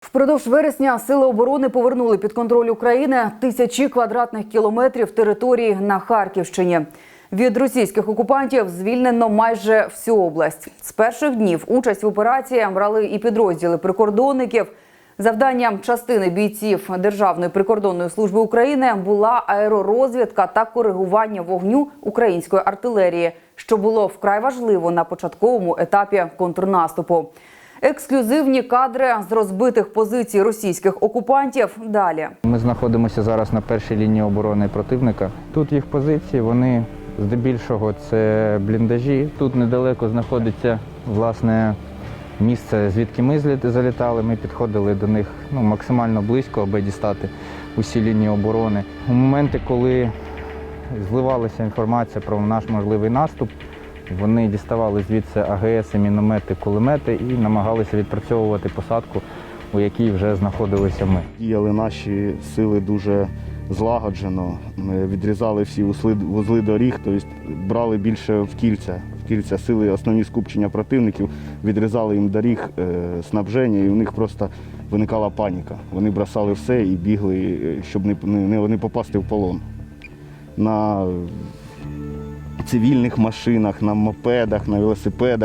Впродовж вересня сили оборони повернули під контроль України тисячі квадратних кілометрів території на Харківщині. Від російських окупантів звільнено майже всю область. З перших днів участь в операції брали і підрозділи прикордонників. Завданням частини бійців Державної прикордонної служби України була аеророзвідка та коригування вогню української артилерії, що було вкрай важливо на початковому етапі контрнаступу. Ексклюзивні кадри з розбитих позицій російських окупантів далі. Ми знаходимося зараз на першій лінії оборони противника. Тут їх позиції, вони здебільшого це бліндажі. Тут недалеко знаходиться власне місце, звідки ми залітали. Ми підходили до них ну, максимально близько, аби дістати усі лінії оборони. У моменти, коли зливалася інформація про наш можливий наступ, вони діставали звідси АГС, міномети, кулемети і намагалися відпрацьовувати посадку, у якій вже знаходилися ми. Діяли наші сили дуже злагоджено, Ми відрізали всі вузли, доріг, тобто брали більше в кільця. В кільця сили основні скупчення противників, відрізали їм доріг, е, снабження, і у них просто виникала паніка. Вони бросали все і бігли, е, щоб не, не, не попасти в полон. На цивільних машинах, на мопедах, на велосипедах.